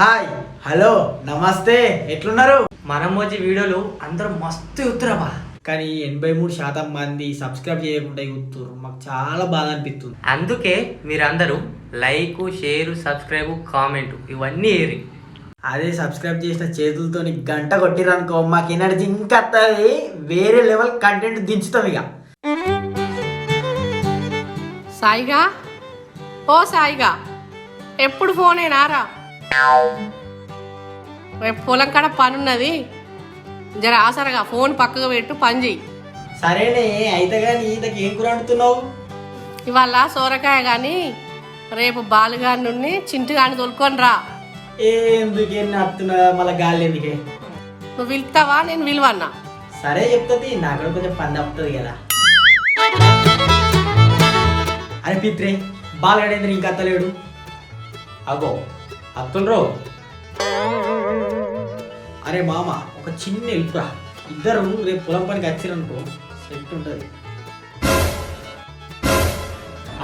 Hi hello నమస్తే ఎట్లున్నారు? మనం వచ్చే వీడియోలు అందరూ మస్తు ఎత్తురాబా కానీ ఎనభై మూడు శాతం మంది సబ్స్క్రైబ్ చేయకుండా చూస్తున్నారు మాకు చాలా బాధ అనిపిస్తుంది. అందుకే మీరందరూ లైక్ షేర్ సబ్స్క్రైబ్ కామెంట్ ఇవన్నీ ఏరి. అదే సబ్స్క్రైబ్ చేసిన చేతులతో గంట కొట్టిరనుకో మాకు ఎనర్జీ ఇంకా వస్తుంది వేరే లెవెల్ కంటెంట్ దించుతాం ఇక. సాయిగా ఓ సాయిగా ఎప్పుడు ఫోనేనారా రేపు పొలం కాడ పని ఉన్నది. జర ఆసరగా ఫోన్ పక్కకు పెట్టు పని చెయ్యి. సరేనే అయితే కానీ ఇంతకు ఏం కూర అంటున్నావు ఇవాళ సోరకాయ కానీ రేపు బాలుగారి నుండి చింటిగాని తోలుకొని రా. ఎందుకే నడుతున్నా మళ్ళీ గాలి ఎందుకే? నువ్వు పిలుస్తావా నేను విలువన్నా? సరే చెప్తుంది నాకు కూడా కొంచెం పని తప్పుతుంది కదా. అరే పిత్రే బాలగడేంద్ర ఇంకా అత్తలేడు? అగో అత్తుండ్రో. అరే మామ ఒక చిన్న హెల్ప్రా ఇద్దరు రేపు పొలం పనికి వచ్చిరనుకో సెట్ ఉంటుంది.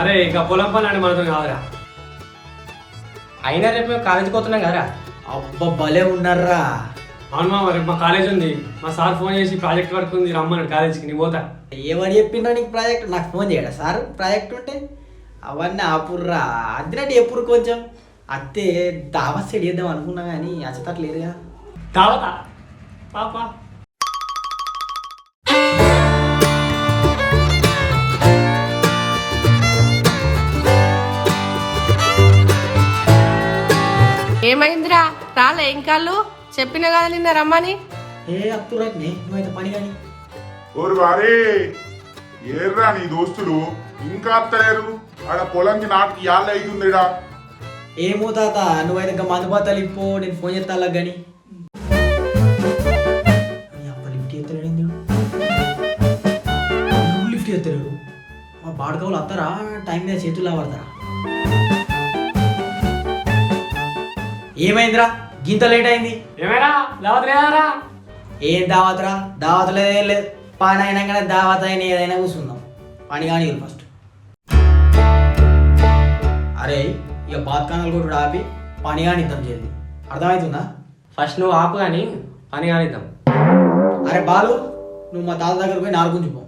అరే ఇంకా పొలం పని అని మనతో కాదురా. అయినా రేపు మేము కాలేజీకి పోతున్నాం కదరా. అబ్బా భలే ఉన్నారా అవును మామ రేపు మా కాలేజ్ ఉంది. మా సార్ ఫోన్ చేసి ప్రాజెక్ట్ వర్క్ ఉంది రమ్మన్నాడు కాలేజీకి నీ పోతా. ఏమని చెప్పిండ్రా నీకు ప్రాజెక్ట్ నాకు ఫోన్ చేయడా సార్? ప్రాజెక్ట్ ఉంటే? అవన్నీ ఆపుర్రా. అద్దినట్టు ఎప్పుడు కొంచెం? అత్తే దావా సెట్ చేద్దాం అనుకున్నా కానీ అచ్చతట్లేదుగా దావతా పాపా ఏమైందిరా? రాలే ఇంకాళ్ళు చెప్పిన కదా నిన్న రమ్మని. ఏ అత్తురట్నే నువ్వైతే పని కానీ. ఓరు వారే ఏర్రా నీ దోస్తులు? ఇంకా అత్తలేరు? ఆడ పొలంకి నాటికి యాళ్ళ అవుతుందిడా ఏమో తాత నువ్వైతే ఇంకా మందు బాతాలు ఇప్పో నేను ఫోన్ చేస్తా అలా కానీ లిఫ్ట్? నువ్వు లిఫ్ట్ చేస్తలేడు మా బాడకవులు వస్తారా టైం మీద చేతులు పడతారా ఏమైందిరా? గింత లేట్ అయింది. ఏమైనా దావత్ లేదారా? ఏం దావత్రా? దావత్ లేదు పని అయినాకనే దావత్ అయిన ఏదైనా కూర్చుందాం. పని కానీ ఫస్ట్. అరే ఇక బాత్కానాలు కూడా ఆపి పని కానిద్దాం చేయండి అర్థమవుతుందా ఫస్ట్ నువ్వు ఆపు కానీ పని కానిద్దాం అరే బాలు నువ్వు మా తాత దగ్గర పోయి నాలుగుంజు పో.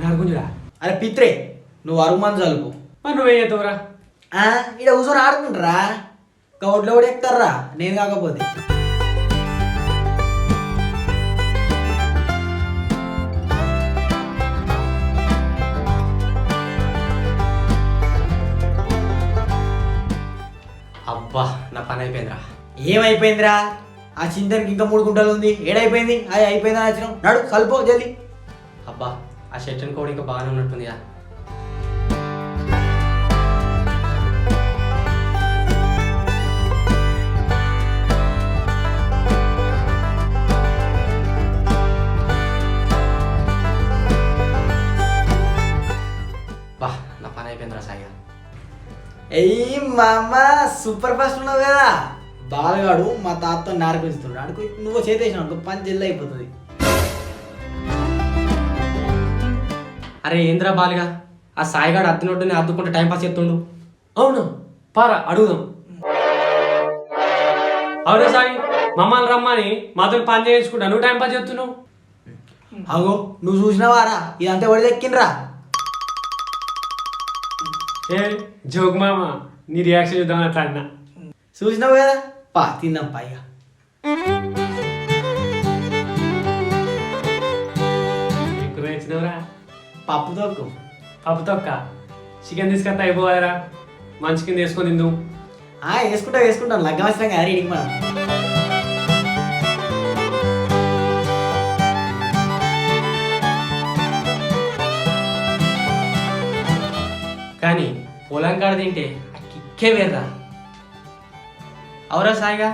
నడుకుంటురా అరే పిత్రే నువ్వు అరుగు మంది చల్లుకో మరి నువ్వేం చేస్తావురా? ఇక్కడ కూర్చొని ఆడుకుంటారా? గౌడ్లో కూడా ఎక్కుతారా? నేను కాకపోతే. అబ్బా నా పని అయిపోయిందిరా. ఏమైపోయిందిరా? ఆ చింతనికి ఇంకా మూడు గుంటలు ఉంది. ఏడైపోయింది? అది అయిపోయిందా నచ్చిన నడు కలుపు జల్దీ. అబ్బా ఆ షర్ట్ కూడా ఇంకా బాగానే ఉన్నట్టుందిగా బా నా పని అయిపోయిందిరా సాయిగా ఎయ్యి మామ సూపర్ ఫాస్ట్ ఉన్నావు కదా. బాలగాడు మా తాతతో నారపిస్తున్నాడు అడుగు నువ్వు చేతేసిన అనుకో పని జల్ది అయిపోతుంది. అరే ఏంద్రా బాలుగా? ఆ సాయిగాడు అద్దినొట్టుని అద్దుకుంటే టైం పాస్ చేస్తుండు. అవును. పారా అడుగుదాం. అవునా సాయి? మమ్మల్ని రమ్మని మాతో పని చేయించుకుంటా. నువ్వు టైం పాస్ చేస్తున్నావు. అగో నువ్వు చూసినావారా? ఇదంతా దక్కినరా ఏ జోక్ మామ? నీ రియాక్షన్ చూద్దామని అట్లా అన్నా చూసినావు కదా? పా తిందాం పైగా ఎక్కువ పప్పు తోకు పప్పు తొక్క. చికెన్ తీసుకొస్తే అయిపోవాలరా. మంచి కింద వేసుకొని తిందు ఆ వేసుకుంటా వేసుకుంటాను లగ్గం వచ్చినాం కదా రెడీ మనం కానీ పొలం కాడ తింటే ఆ కిక్కే వేర్రా. అవురా సాయిగా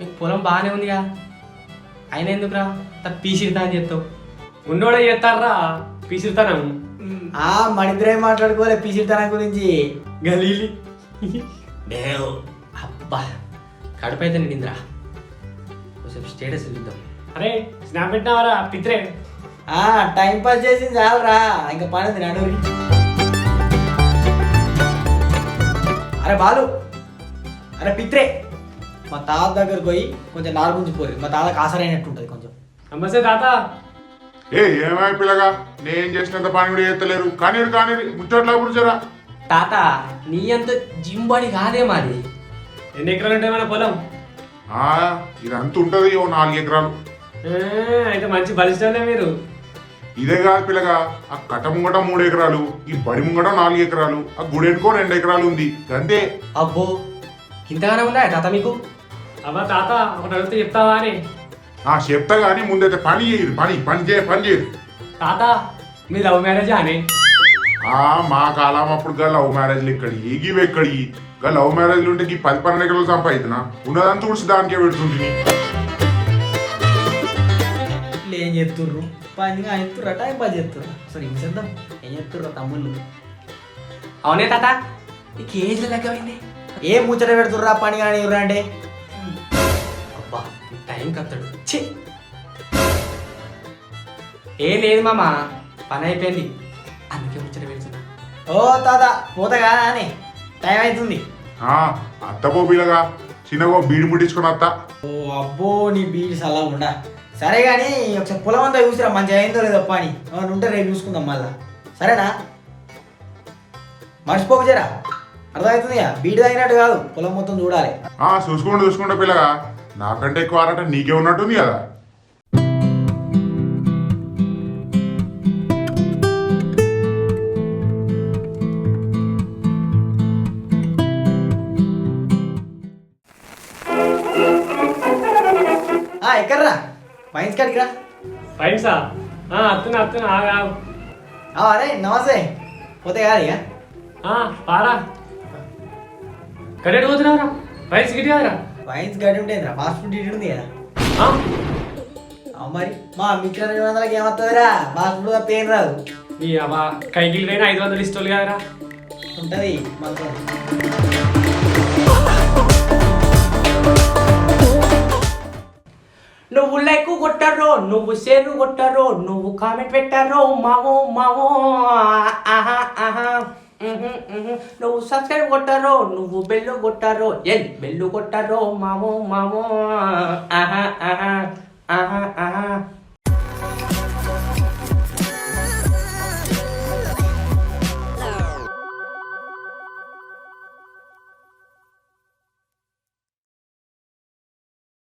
నీకు పొలం బాగానే ఉందిగా. అయినా ఎందుకురా? తను పీసిరితా అని చెప్తావు. ఉన్నోడే చేస్తారా పిసిరుతానం. ఆ మనిద్దరే మాట్లాడుకోలే పిసిరితనం గురించి? గలీలి. డేవ్ అబ్బా కడుపైతే నిండిందిరా. కొంచెం స్టేటస్ చూద్దాం. అరే స్నాప్ పెట్టినావరా? పిత్రే. ఆ టైం పాస్ చేసింది చాలరా. ఇంకా పని ఉంది అరే బాలు. అరే పిత్రే. మా తాత దగ్గరకు పోయి కొంచెం నాలుగు గుంజి పోయి మా తాతకు ఆసరైనట్టు ఉంటుంది కొంచెం. నమస్తే తాత. ఏ ఏమై పిల్లగా? నేను చేసినంత పని కూడా చేస్తలేరు. కానీ కానీ ముచ్చట్లా కూర్చోరా. తాత నీ అంత జిమ్ బాడీ కాదే మాది. ఎన్ని ఎకరాలు ఉంటాయి మన పొలం? ఆ, ఇదంతా ఉంటది ఓ నాలుగు ఎకరాలు. ఏ, అయితే మంచి బలిష్టంలే మీరు. ఇదే కాదు పిల్లగా ఆ కట్ట ముంగట మూడు ఎకరాలు ఈ బడి ముంగట నాలుగు ఎకరాలు ఆ గుడెనుకో రెండు ఎకరాలు ఉంది. అంతే అబ్బో ఇంతగానే ఉందా తాత మీకు? అవ్వ తాత ఒకటి అడిగితే చెప్తావా అని? ఆ చెప్తా కానీ ముందైతే పని చేయరు పని పని చేయ పని చేయరు తాత మీ లవ్ మ్యారేజ్ అని? ఆ మా కాలం అప్పుడు గా లవ్ మ్యారేజ్లు ఎక్కడి ఇవి ఎక్కడి? గా లవ్ మ్యారేజ్లు ఉంటే ఈ పది పన్నెండు ఎకరాలు సంపాదితున్నా ఉన్నదంతా తుడిచి దానికే పెడుతుంటుంది ఇట్లా ఏం చెప్తుర్రు పని చెప్తుర్రా టైం పాస్ అసలు ఏం చేద్దాం. ఏం చెప్తుర్రా తమ్ముళ్ళు? అవునే తాత నీకు ఏజ్ లెక్కమైంది ఏం ముచ్చట పెడుతుర్రా పని కానీ ఇవ్వరా అంటే? అబ్బా ఈ టైం కత్తాడు ఛీ! ఏం లేదు మామ పని అయిపోయింది. అందుకే ముచ్చట పెడుతున్నా. ఓ తాత పోతగా అని టైం అవుతుంది ఆ అత్తపో పిల్లగా చిన్నగో బీడి ముట్టించుకుని అత్త. ఓ అబ్బో నీ బీడి అలా ఉండా సరే కానీ ఒకసారి పొలం అంతా చూసిరా మంచిగా అయిందో లేదో పని. ఏమన్నా ఉంటే రేపు చూసుకుందాం మళ్ళా. సరేనా? మర్చిపోకు జరా. అర్థమవుతుందిగా బీడి తగినట్టు కాదు పొలం మొత్తం చూడాలి. చూసుకుంటూ చూసుకుంటా పిల్లగా. నాకంటే ఎక్కువ ఆరాట నీకే ఉన్నట్టుంది కదా. వైన్స్ కాడికి రా. రైట్సా అత్తున్నా అత్తున్నా ఆగా ఆ, అరే నమస్తే. పోతే కాదు ఇక. పారా. కరెక్ట్ పోతున్నావురా? రైట్స్ గిట్టి కదరా? వైన్స్ గడి ఉంటేంద్రా ఫాస్ట్ ఫుడ్ ఇటు ఉంది కదా. ఆ? ఆ, మరి మా మిక్సర్ రెండు వందలకి ఏమవుతుందిరా ఫాస్ట్ ఫుడ్ తప్ప ఏం రాదు. నీ అయినా ఐదు వందలు ఇష్టోళ్ళు కదరా. ఉంటుంది మనతో నువ్వు లైక్ కొట్టారో నువ్వు షేర్ కొట్టారో నువ్వు కామెంట్ పెట్టారో మావో మావో. ఆహా ఆహా. నువ్వు సబ్స్క్రైబ్ కొట్టారో నువ్వు బెల్లు కొట్టారో ఎల్ బెల్లు కొట్టారో మామో మామో ఆహా